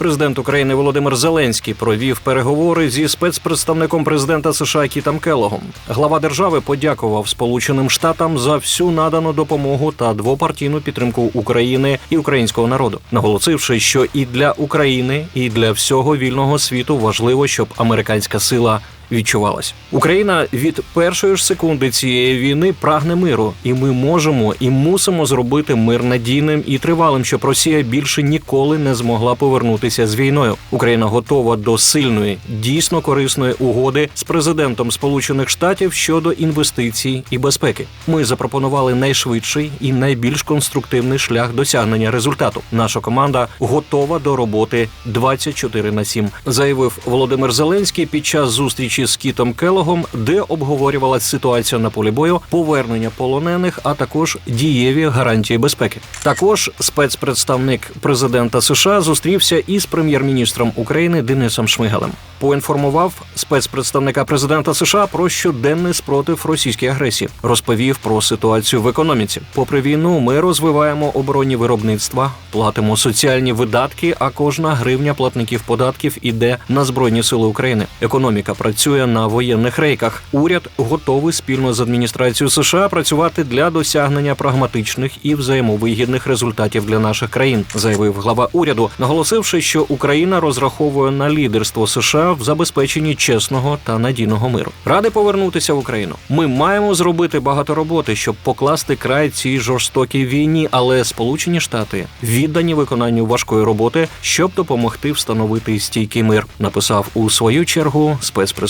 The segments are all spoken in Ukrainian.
Президент України Володимир Зеленський провів переговори зі спецпредставником президента США Кітом Келогом. Глава держави подякував Сполученим Штатам за всю надану допомогу та двопартійну підтримку України і українського народу, наголосивши, що і для України, і для всього вільного світу важливо, щоб американська сила відчувалась. Україна від першої ж секунди цієї війни прагне миру, і ми можемо і мусимо зробити мир надійним і тривалим, щоб Росія більше ніколи не змогла повернутися з війною. Україна готова до сильної, дійсно корисної угоди з президентом Сполучених Штатів щодо інвестицій і безпеки. Ми запропонували найшвидший і найбільш конструктивний шлях досягнення результату. Наша команда готова до роботи 24 на 7, заявив Володимир Зеленський під час зустрічі з Кітом Келогом, де обговорювалася ситуація на полі бою, повернення полонених, а також дієві гарантії безпеки. Також спецпредставник президента США зустрівся із прем'єр-міністром України Денисом Шмигалем. Поінформував спецпредставника президента США про щоденний спротив російській агресії, розповів про ситуацію в економіці. Попри війну, ми розвиваємо оборонні виробництва, платимо соціальні видатки. А кожна гривня платників податків іде на збройні сили України. Економіка працює на воєнних рейках. Уряд готовий спільно з адміністрацією США працювати для досягнення прагматичних і взаємовигідних результатів для наших країн, заявив глава уряду, наголосивши, що Україна розраховує на лідерство США в забезпеченні чесного та надійного миру. Ради повернутися в Україну. Ми маємо зробити багато роботи, щоб покласти край цій жорстокій війні, але Сполучені Штати віддані виконанню важкої роботи, щоб допомогти встановити стійкий мир. Написав у свою чергу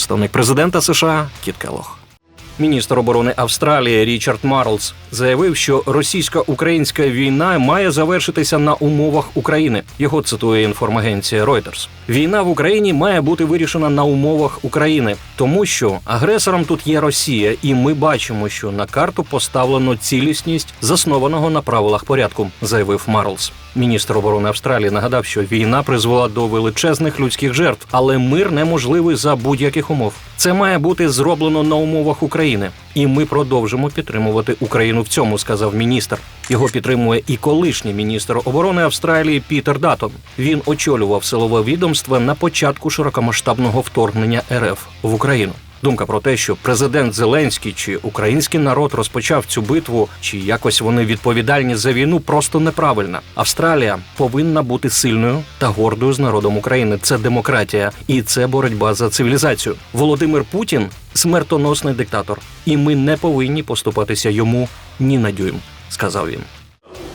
спецпредставник президента США Кіт Келох. Міністр оборони Австралії Річард Марлз заявив, що російсько-українська війна має завершитися на умовах України. Його цитує інформагенція Reuters. Війна в Україні має бути вирішена на умовах України, тому що агресором тут є Росія, і ми бачимо, що на карту поставлено цілісність заснованого на правилах порядку, заявив Марлз. Міністр оборони Австралії нагадав, що війна призвела до величезних людських жертв, але мир неможливий за будь-яких умов. Це має бути зроблено на умовах України, і ми продовжимо підтримувати Україну в цьому, сказав міністр. Його підтримує і колишній міністр оборони Австралії Пітер Датон. Він очолював силове відомство на початку широкомасштабного вторгнення РФ в Україну. Думка про те, що президент Зеленський чи український народ розпочав цю битву, чи якось вони відповідальні за війну, просто неправильна. Австралія повинна бути сильною та гордою з народом України. Це демократія і це боротьба за цивілізацію. Володимир Путін смертоносний диктатор, і ми не повинні поступатися йому ні на дюйм, сказав він.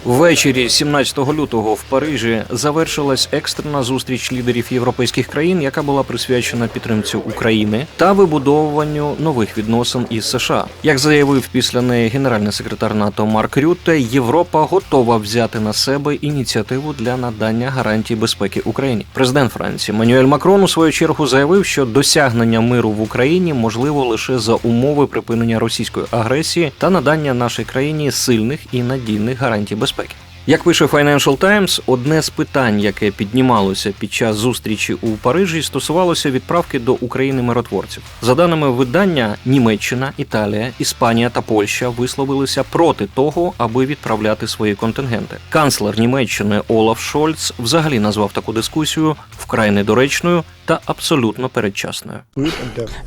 Ввечері 17 лютого в Парижі завершилась екстрена зустріч лідерів європейських країн, яка була присвячена підтримці України та вибудовуванню нових відносин із США. Як заявив після неї генеральний секретар НАТО Марк Рютте, Європа готова взяти на себе ініціативу для надання гарантій безпеки Україні. Президент Франції Мануель Макрон у свою чергу заявив, що досягнення миру в Україні можливо лише за умови припинення російської агресії та надання нашій країні сильних і надійних гарантій безпеки. next. Як пише Financial Times, одне з питань, яке піднімалося під час зустрічі у Парижі, стосувалося відправки до України миротворців. За даними видання, Німеччина, Італія, Іспанія та Польща висловилися проти того, аби відправляти свої контингенти. Канцлер Німеччини Олаф Шольц взагалі назвав таку дискусію вкрай недоречною та абсолютно передчасною.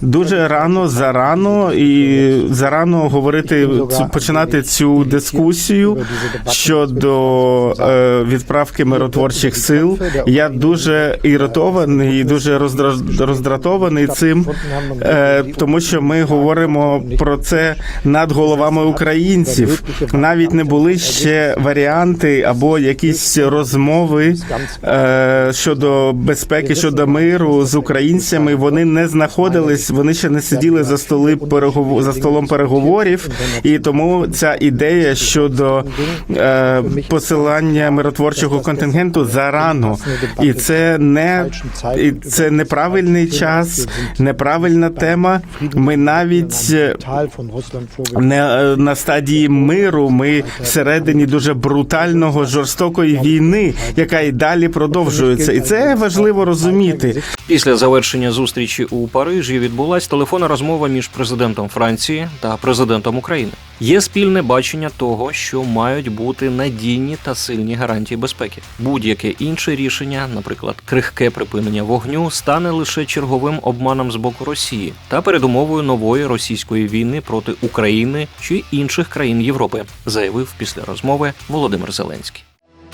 Дуже рано зарано і зарано говорити починати цю дискусію щодо е, відправки миротворчих сил. Я дуже іритований і дуже роздра- роздратований цим, е, тому що ми говоримо про це над головами українців. Навіть не були ще варіанти або якісь розмови е, щодо безпеки, щодо миру з українцями. Вони не знаходились, вони ще не сиділи за столи переговор за столом переговорів, і тому ця ідея щодо е, посилання миротворчого контингенту зарано, і це не і це неправильний час, неправильна тема. Ми навіть е, не е, на стадії миру. Ми всередині дуже брутального жорстокої війни, яка і далі продовжується, і це важливо розуміти. Після завершення зустрічі у Парижі відбулася телефонна розмова між президентом Франції та президентом України. Є спільне бачення того, що мають бути надійні ефективні та сильні гарантії безпеки. Будь-яке інше рішення, наприклад, крихке припинення вогню, стане лише черговим обманом з боку Росії та передумовою нової російської війни проти України чи інших країн Європи, заявив після розмови Володимир Зеленський.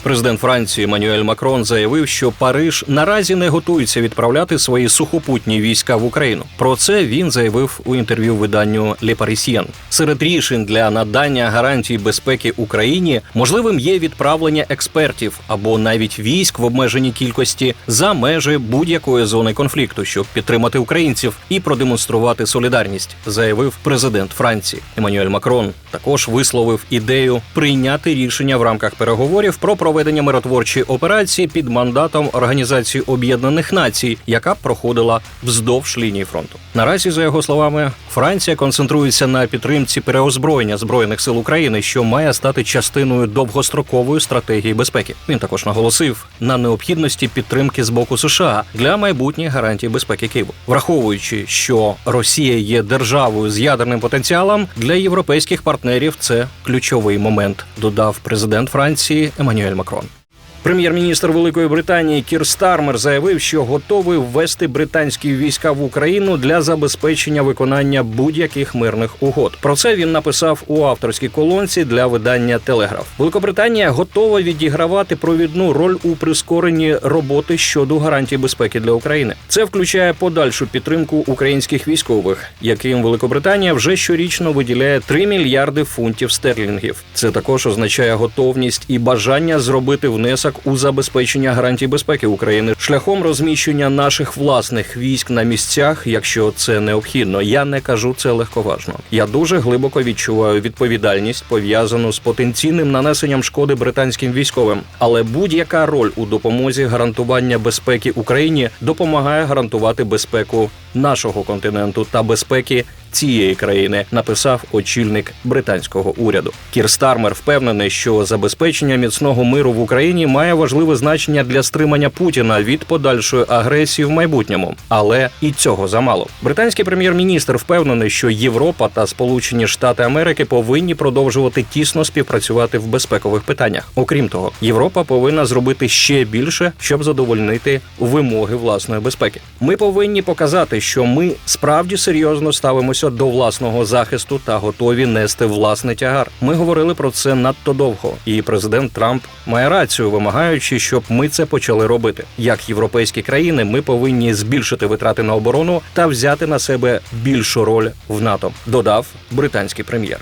Президент Франції Мануель Макрон заявив, що Париж наразі не готується відправляти свої сухопутні війська в Україну. Про це він заявив у інтерв'ю виданню Le Parisien. Серед рішень для надання гарантій безпеки Україні можливим є відправлення експертів або навіть військ в обмеженій кількості за межі будь-якої зони конфлікту, щоб підтримати українців і продемонструвати солідарність, заявив президент Франції. Еммануель Макрон також висловив ідею прийняти рішення в рамках переговорів про проведення миротворчої операції під мандатом Організації Об'єднаних Націй, яка проходила вздовж лінії фронту. Наразі, за його словами, Франція концентрується на підтримці переозброєння збройних сил України, що має стати частиною довгострокової стратегії безпеки. Він також наголосив на необхідності підтримки з боку США для майбутніх гарантій безпеки Києву, враховуючи, що Росія є державою з ядерним потенціалом для європейських партнерів. Це ключовий момент, додав президент Франції Еммануель Макрон. Omicron. Прем'єр-міністр Великої Британії Кір Стармер заявив, що готовий ввести британські війська в Україну для забезпечення виконання будь-яких мирних угод. Про це він написав у авторській колонці для видання Телеграф. Великобританія готова відігравати провідну роль у прискоренні роботи щодо гарантій безпеки для України. Це включає подальшу підтримку українських військових, яким Великобританія вже щорічно виділяє 3 мільярди фунтів стерлінгів. Це також означає готовність і бажання зробити внесок у забезпечення гарантій безпеки України шляхом розміщення наших власних військ на місцях, якщо це необхідно. Я не кажу це легковажно. Я дуже глибоко відчуваю відповідальність пов'язану з потенційним нанесенням шкоди британським військовим. Але будь-яка роль у допомозі гарантування безпеки Україні допомагає гарантувати безпеку нашого континенту та безпеки цієї країни, написав очільник британського уряду. Кір Стармер впевнений, що забезпечення міцного миру в Україні має важливе значення для стримання Путіна від подальшої агресії в майбутньому, але і цього замало. Британський прем'єр-міністр впевнений, що Європа та Сполучені Штати Америки повинні продовжувати тісно співпрацювати в безпекових питаннях. Окрім того, Європа повинна зробити ще більше, щоб задовольнити вимоги власної безпеки. Ми повинні показати, що ми справді серйозно ставимося до власного захисту та готові нести власний тягар. Ми говорили про це надто довго, і президент Трамп має рацію, вимагаючи, щоб ми це почали робити. Як європейські країни, ми повинні збільшити витрати на оборону та взяти на себе більшу роль в НАТО. Додав британський прем'єр.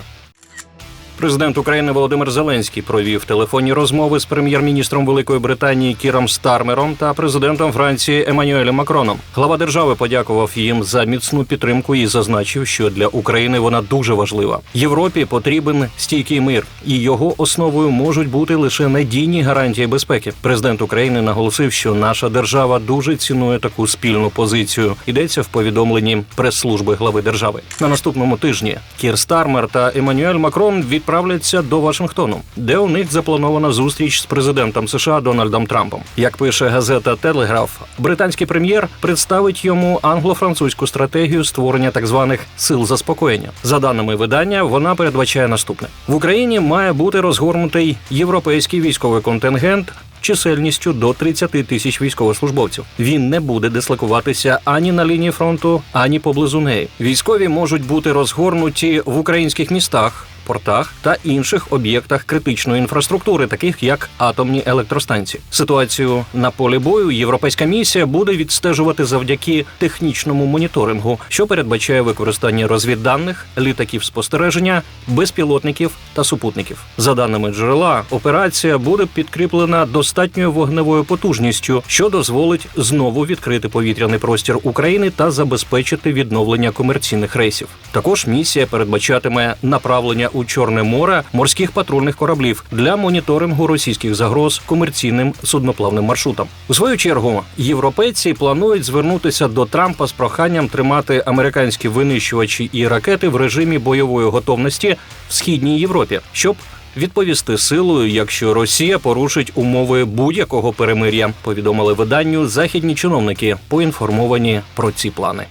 Президент України Володимир Зеленський провів телефонні розмови з прем'єр-міністром Великої Британії Кіром Стармером та президентом Франції Еммануелем Макроном. Глава держави подякував їм за міцну підтримку і зазначив, що для України вона дуже важлива. Європі потрібен стійкий мир, і його основою можуть бути лише надійні гарантії безпеки. Президент України наголосив, що наша держава дуже цінує таку спільну позицію. Йдеться в повідомленні прес-служби глави держави. На наступному тижні Кір Стармер та Еммануель Макрон відправляться до Вашингтону, де у них запланована зустріч з президентом США Дональдом Трампом. Як пише газета Телеграф, британський прем'єр представить йому англо-французьку стратегію створення так званих сил заспокоєння. За даними видання, вона передбачає наступне: в Україні має бути розгорнутий європейський військовий контингент. Чисельністю до 30 тисяч військовослужбовців він не буде дислокуватися ані на лінії фронту, ані поблизу неї. Військові можуть бути розгорнуті в українських містах, портах та інших об'єктах критичної інфраструктури, таких як атомні електростанції. Ситуацію на полі бою європейська місія буде відстежувати завдяки технічному моніторингу, що передбачає використання розвідданих, літаків спостереження, безпілотників та супутників. За даними джерела, операція буде підкріплена достатньою вогневою потужністю, що дозволить знову відкрити повітряний простір України та забезпечити відновлення комерційних рейсів. Також місія передбачатиме направлення у Чорне море морських патрульних кораблів для моніторингу російських загроз комерційним судноплавним маршрутам. У свою чергу європейці планують звернутися до Трампа з проханням тримати американські винищувачі і ракети в режимі бойової готовності в східній Європі, щоб Відповісти силою, якщо Росія порушить умови будь-якого перемир'я, повідомили виданню західні чиновники, поінформовані про ці плани.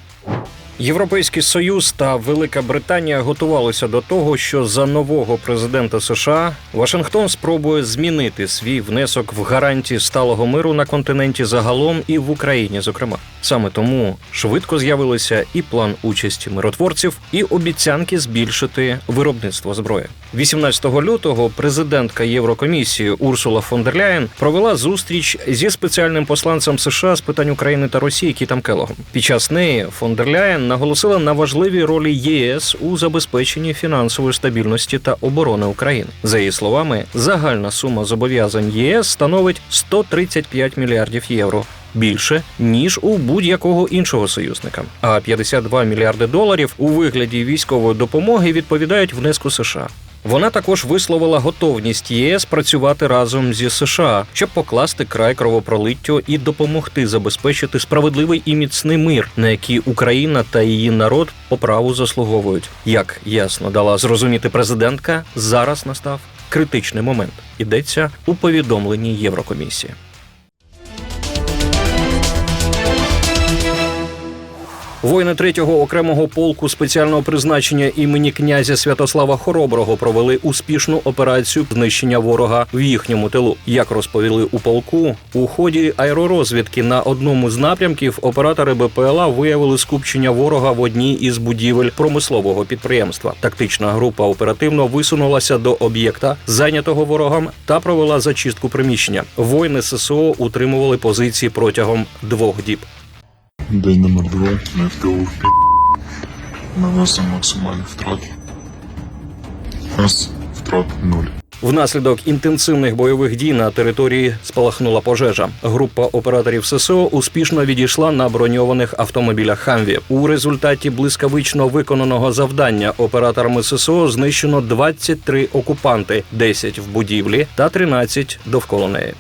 Європейський Союз та Велика Британія готувалися до того, що за нового президента США Вашингтон спробує змінити свій внесок в гарантії сталого миру на континенті загалом і в Україні, зокрема. Саме тому швидко з'явилися і план участі миротворців, і обіцянки збільшити виробництво зброї. 18 лютого президентка Єврокомісії Урсула фон дер Ляєн провела зустріч зі спеціальним посланцем США з питань України та Росії Кітом Келогом. Під час неї фон дер Ляєн наголосила на важливій ролі єС у забезпеченні фінансової стабільності та оборони України. За її словами, загальна сума зобов'язань ЄС становить 135 мільярдів євро. Більше ніж у будь-якого іншого союзника, а 52 мільярди доларів у вигляді військової допомоги відповідають внеску США. Вона також висловила готовність ЄС працювати разом зі США, щоб покласти край кровопролиттю і допомогти забезпечити справедливий і міцний мир, на який Україна та її народ по праву заслуговують. Як ясно дала зрозуміти президентка, зараз настав критичний момент. Йдеться у повідомленні Єврокомісії. Воїни третього окремого полку спеціального призначення імені князя Святослава Хороброго провели успішну операцію знищення ворога в їхньому тилу. Як розповіли у полку, у ході аеророзвідки на одному з напрямків оператори БПЛА виявили скупчення ворога в одній із будівель промислового підприємства. Тактична група оперативно висунулася до об'єкта, зайнятого ворогом, та провела зачистку приміщення. Воїни ССО утримували позиції протягом двох діб. День номер два. Ми в тилу в пі... Наносимо максимальні втрати. Нас втрат нуль. Внаслідок інтенсивних бойових дій на території спалахнула пожежа. Група операторів ССО успішно відійшла на броньованих автомобілях Хамві. У результаті блискавично виконаного завдання операторами ССО знищено 23 окупанти, 10 в будівлі та 13 довкола неї.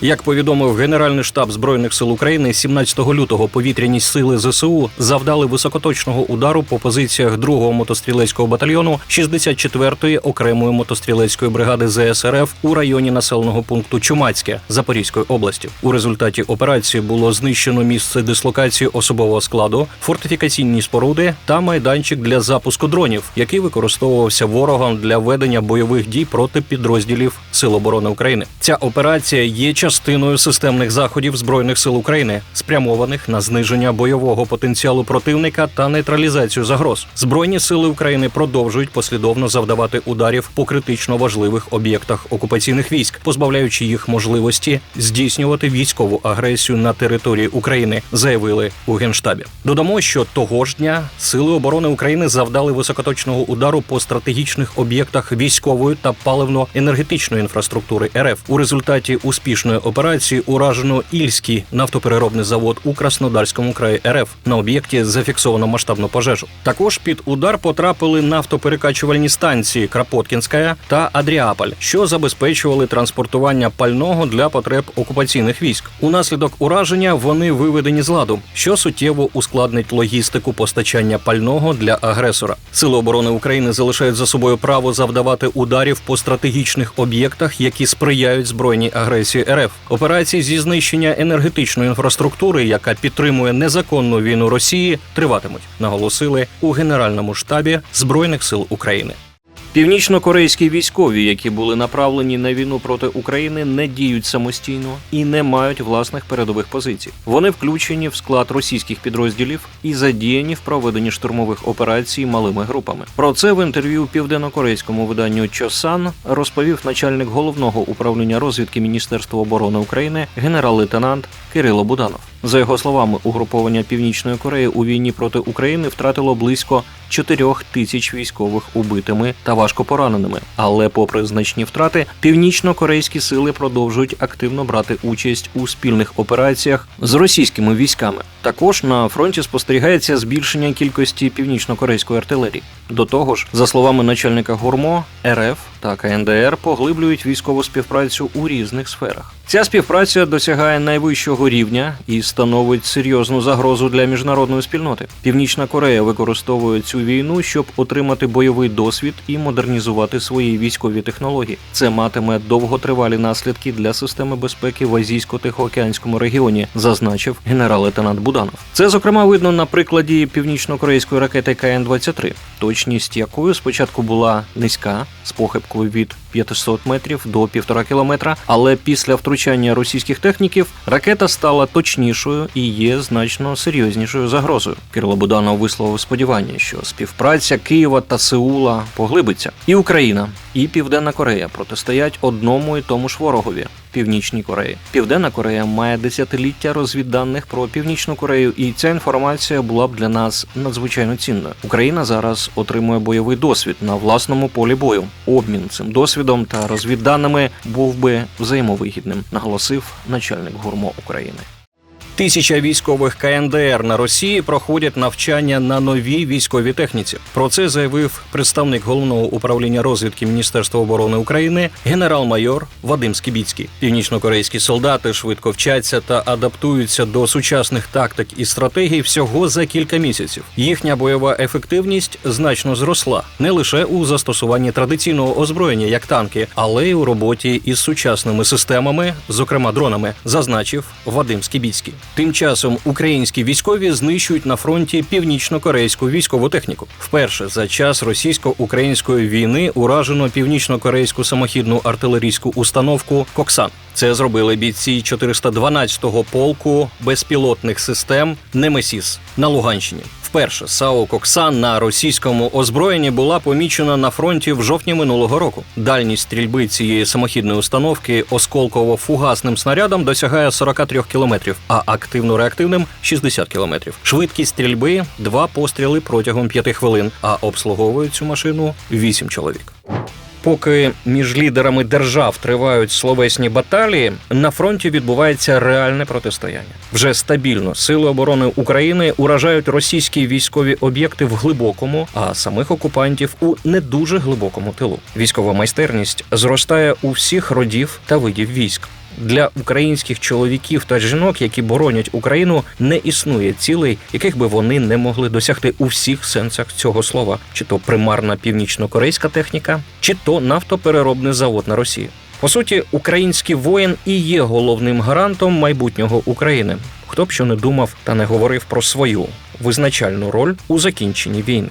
Як повідомив Генеральний штаб збройних сил України, 17 лютого повітряні сили ЗСУ завдали високоточного удару по позиціях 2-го мотострілецького батальйону 64-ї окремої мотострілецької бригади ЗСРФ у районі населеного пункту Чумацьке Запорізької області. У результаті операції було знищено місце дислокації особового складу, фортифікаційні споруди та майданчик для запуску дронів, який використовувався ворогом для ведення бойових дій проти підрозділів Сил оборони України. Ця операція є частиною системних заходів збройних сил України, спрямованих на зниження бойового потенціалу противника та нейтралізацію загроз. Збройні сили України продовжують послідовно завдавати ударів по критично важливих об'єктах окупаційних військ, позбавляючи їх можливості здійснювати військову агресію на території України, заявили у генштабі. Додамо, що того ж дня сили оборони України завдали високоточного удару по стратегічних об'єктах військової та паливно-енергетичної інфраструктури РФ. У результаті успішної операції уражено Ільський нафтопереробний завод у Краснодарському краї РФ. На об'єкті зафіксовано масштабну пожежу. Також під удар потрапили нафтоперекачувальні станції Крапоткінська та Адріаполь, що забезпечували транспортування пального для потреб окупаційних військ. Унаслідок ураження вони виведені з ладу, що суттєво ускладнить логістику постачання пального для агресора. Сили оборони України залишають за собою право завдавати ударів по стратегічних об'єктах, які сприяють збройній агресії РФ. Операції зі знищення енергетичної інфраструктури, яка підтримує незаконну війну Росії, триватимуть, наголосили у Генеральному штабі Збройних сил України. Північно-корейські військові, які були направлені на війну проти України, не діють самостійно і не мають власних передових позицій. Вони включені в склад російських підрозділів і задіяні в проведенні штурмових операцій малими групами. Про це в інтерв'ю південно-корейському виданню Чосан розповів начальник головного управління розвідки Міністерства оборони України генерал-лейтенант Кирило Буданов. За його словами, угруповання Північної Кореї у війні проти України втратило близько 4 тисяч військових убитими та важко пораненими. Але, попри значні втрати, північно-корейські сили продовжують активно брати участь у спільних операціях з російськими військами. Також на фронті спостерігається збільшення кількості північно-корейської артилерії. До того ж, за словами начальника ГУРМО, РФ та КНДР поглиблюють військову співпрацю у різних сферах. Ця співпраця досягає найвищого рівня і становить серйозну загрозу для міжнародної спільноти. Північна Корея використовує цю війну, щоб отримати бойовий досвід і модернізувати свої військові технології. Це матиме довготривалі наслідки для системи безпеки в азійсько-тихоокеанському регіоні, зазначив генерал-лейтенант Буданов. Це зокрема видно на прикладі північно-корейської ракети КН-23, точність якої спочатку була низька з похибкою від 500 метрів до 1,5 кілометра, але після втручання російських техніків ракета стала точнішою і є значно серйознішою загрозою. Кирило Буданов висловив сподівання, що співпраця Києва та Сеула поглибиться, і Україна, і Південна Корея протистоять одному і тому ж ворогові. Північній Кореї. Південна Корея має десятиліття розвідданих про Північну Корею, і ця інформація була б для нас надзвичайно цінною. Україна зараз отримує бойовий досвід на власному полі бою. Обмін цим досвідом та розвідданими був би взаємовигідним, наголосив начальник гурмо України. Тисяча військових КНДР на Росії проходять навчання на новій військовій техніці. Про це заявив представник головного управління розвідки Міністерства оборони України генерал-майор Вадим Скібіцький. Північнокорейські солдати швидко вчаться та адаптуються до сучасних тактик і стратегій всього за кілька місяців. Їхня бойова ефективність значно зросла не лише у застосуванні традиційного озброєння, як танки, але й у роботі із сучасними системами, зокрема дронами, зазначив Вадим Скібіцький. Тим часом українські військові знищують на фронті північно-корейську військову техніку. Вперше за час російсько-української війни уражено північно-корейську самохідну артилерійську установку Коксан. Це зробили бійці 412-го полку безпілотних систем Немесіс на Луганщині. Вперше САУ Коксан на російському озброєнні була помічена на фронті в жовтні минулого року. Дальність стрільби цієї самохідної установки осколково-фугасним снарядом досягає 43 кілометрів, а активно-реактивним 60 кілометрів. Швидкість стрільби два постріли протягом 5 хвилин, а обслуговують цю машину 8 чоловік. Поки між лідерами держав тривають словесні баталії, на фронті відбувається реальне протистояння. Вже стабільно сили оборони України уражають російські військові об'єкти в глибокому, а самих окупантів у не дуже глибокому тилу. Військова майстерність зростає у всіх родів та видів військ. Для українських чоловіків та жінок, які боронять Україну, не існує цілей, яких би вони не могли досягти у всіх сенсах цього слова, чи то примарна північно-корейська техніка, чи то нафтопереробний завод на Росії. По суті, український воїн і є головним гарантом майбутнього України. Хто б що не думав та не говорив про свою визначальну роль у закінченні війни.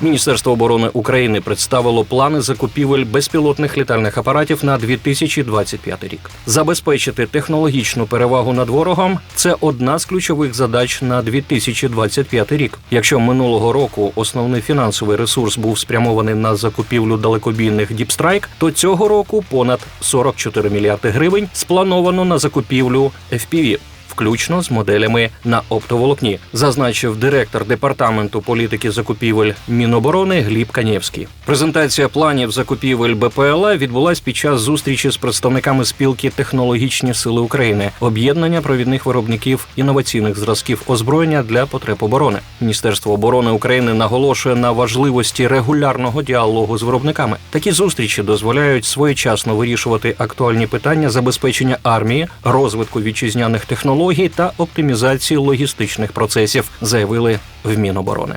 Міністерство оборони України представило плани закупівель безпілотних літальних апаратів на 2025 рік. Забезпечити технологічну перевагу над ворогом це одна з ключових задач на 2025 рік. Якщо минулого року основний фінансовий ресурс був спрямований на закупівлю далекобійних Діпстрайк, то цього року понад 44 мільярди гривень сплановано на закупівлю FPV включно з моделями на оптоволокні, зазначив директор департаменту політики закупівель Міноборони Гліб Канєвський. Презентація планів закупівель БПЛА відбулась під час зустрічі з представниками спілки Технологічні сили України, об'єднання провідних виробників інноваційних зразків озброєння для потреб оборони. Міністерство оборони України наголошує на важливості регулярного діалогу з виробниками. Такі зустрічі дозволяють своєчасно вирішувати актуальні питання забезпечення армії, розвитку вітчизняних технологій та оптимізації логістичних процесів, заявили в Міноборони.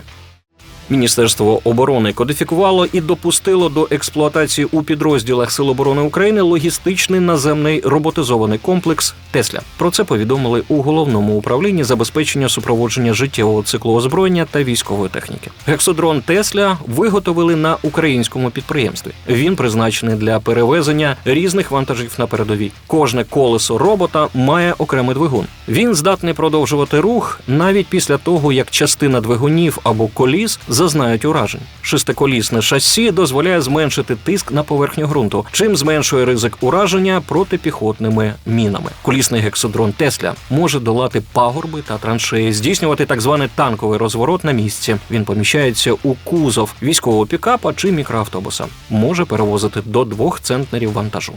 Міністерство оборони кодифікувало і допустило до експлуатації у підрозділах Сил оборони України логістичний наземний роботизований комплекс Тесля. Про це повідомили у головному управлінні забезпечення супроводження життєвого циклу озброєння та військової техніки. Гексодрон Тесля виготовили на українському підприємстві. Він призначений для перевезення різних вантажів на передовій. Кожне колесо робота має окремий двигун. Він здатний продовжувати рух навіть після того, як частина двигунів або коліс зазнають уражень. Шестиколісне шасі дозволяє зменшити тиск на поверхню ґрунту, чим зменшує ризик ураження протипіхотними мінами. Колісний гексодрон Тесля може долати пагорби та траншеї, здійснювати так званий танковий розворот на місці. Він поміщається у кузов військового пікапа чи мікроавтобуса. Може перевозити до двох центнерів вантажу.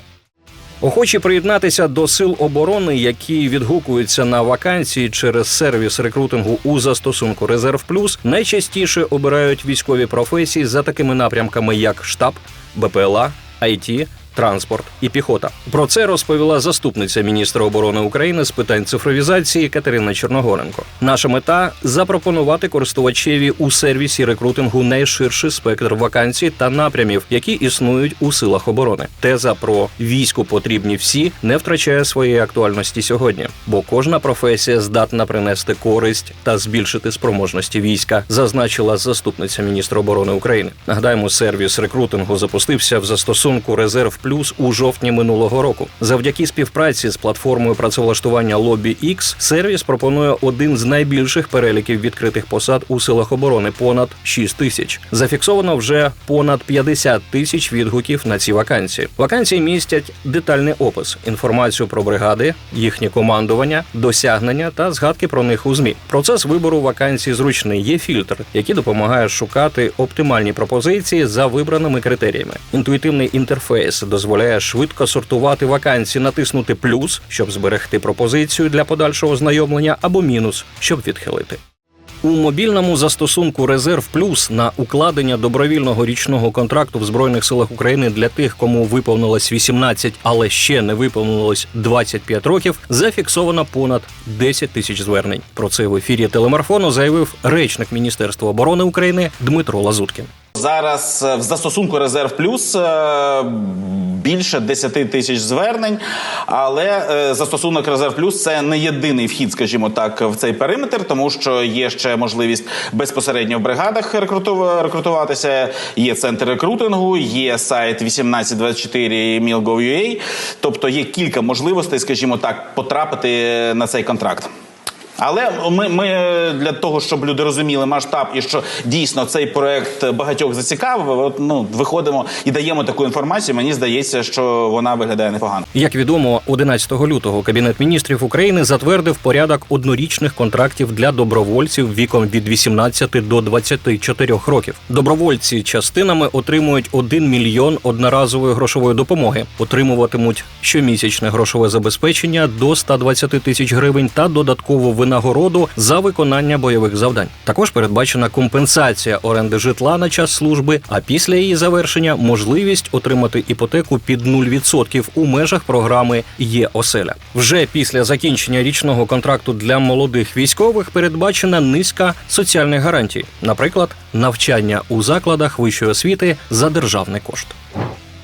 Охочі приєднатися до сил оборони, які відгукуються на вакансії через сервіс рекрутингу у застосунку Резерв Плюс, найчастіше обирають військові професії за такими напрямками, як штаб, БПЛА, IT, транспорт і піхота. Про це розповіла заступниця міністра оборони України з питань цифровізації Катерина Чорногоренко. Наша мета запропонувати користувачеві у сервісі рекрутингу найширший спектр вакансій та напрямів, які існують у силах оборони. Теза про війську потрібні всі не втрачає своєї актуальності сьогодні, бо кожна професія здатна принести користь та збільшити спроможності війська, зазначила заступниця міністра оборони України. Нагадаємо, сервіс рекрутингу запустився в застосунку Резерв Плюс у жовтні минулого року. Завдяки співпраці з платформою працевлаштування X сервіс пропонує один з найбільших переліків відкритих посад у силах оборони понад 6 тисяч. Зафіксовано вже понад 50 тисяч відгуків на ці вакансії. Вакансії містять детальний опис, інформацію про бригади, їхнє командування, досягнення та згадки про них у змі. Процес вибору вакансій зручний. Є фільтр, який допомагає шукати оптимальні пропозиції за вибраними критеріями. Інтуїтивний інтерфейс дозволяє швидко сортувати вакансії, натиснути плюс, щоб зберегти пропозицію для подальшого ознайомлення, або мінус, щоб відхилити. У мобільному застосунку Резерв Плюс на укладення добровільного річного контракту в Збройних силах України для тих, кому виповнилось 18, але ще не виповнилось 25 років, зафіксовано понад 10 тисяч звернень. Про це в ефірі телемарафону заявив речник Міністерства оборони України Дмитро Лазуткін. Зараз е, в застосунку Резерв Плюс е, більше 10 тисяч звернень, але е, застосунок Резерв Плюс це не єдиний вхід, скажімо так, в цей периметр, тому що є ще можливість безпосередньо в бригадах рекруту- рекрутуватися. Є центр рекрутингу, є сайт 1824 mil.gov.ua, тобто є кілька можливостей, скажімо так, потрапити на цей контракт. Але ми, ми для того, щоб люди розуміли масштаб і що дійсно цей проект багатьох зацікавив, от, ну виходимо і даємо таку інформацію. Мені здається, що вона виглядає непогано. Як відомо, 11 лютого Кабінет міністрів України затвердив порядок однорічних контрактів для добровольців віком від 18 до 24 років. Добровольці частинами отримують 1 мільйон одноразової грошової допомоги, отримуватимуть щомісячне грошове забезпечення до 120 тисяч гривень та додаткову винагороду за виконання бойових завдань. Також передбачена компенсація оренди житла на час служби, а після її завершення можливість отримати іпотеку під 0% у межах програми Є оселя. Вже після закінчення річного контракту для молодих військових передбачена низка соціальних гарантій, наприклад, навчання у закладах вищої освіти за державний кошт.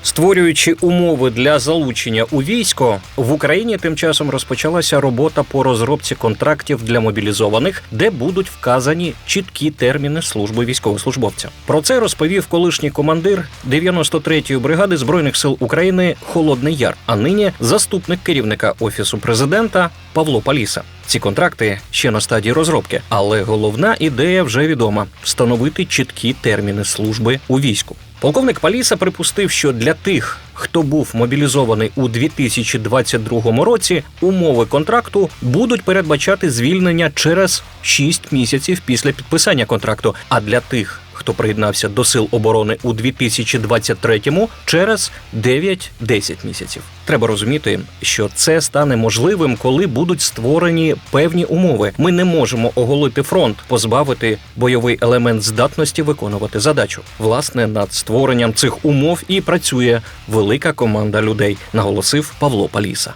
Створюючи умови для залучення у військо, в Україні тим часом розпочалася робота по розробці контрактів для мобілізованих, де будуть вказані чіткі терміни служби військовослужбовця. Про це розповів колишній командир 93-ї бригади збройних сил України Холодний Яр, а нині заступник керівника офісу президента Павло Паліса. Ці контракти ще на стадії розробки, але головна ідея вже відома: встановити чіткі терміни служби у війську. Полковник Паліса припустив, що для тих, хто був мобілізований у 2022 році, умови контракту будуть передбачати звільнення через 6 місяців після підписання контракту. А для тих, хто приєднався до сил оборони у 2023-му через 9-10 місяців. Треба розуміти, що це стане можливим, коли будуть створені певні умови. Ми не можемо оголити фронт, позбавити бойовий елемент здатності виконувати задачу. Власне, над створенням цих умов і працює велика команда людей, наголосив Павло Паліса.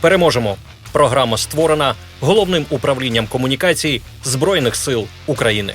Переможемо. Програма створена головним управлінням комунікацій Збройних сил України.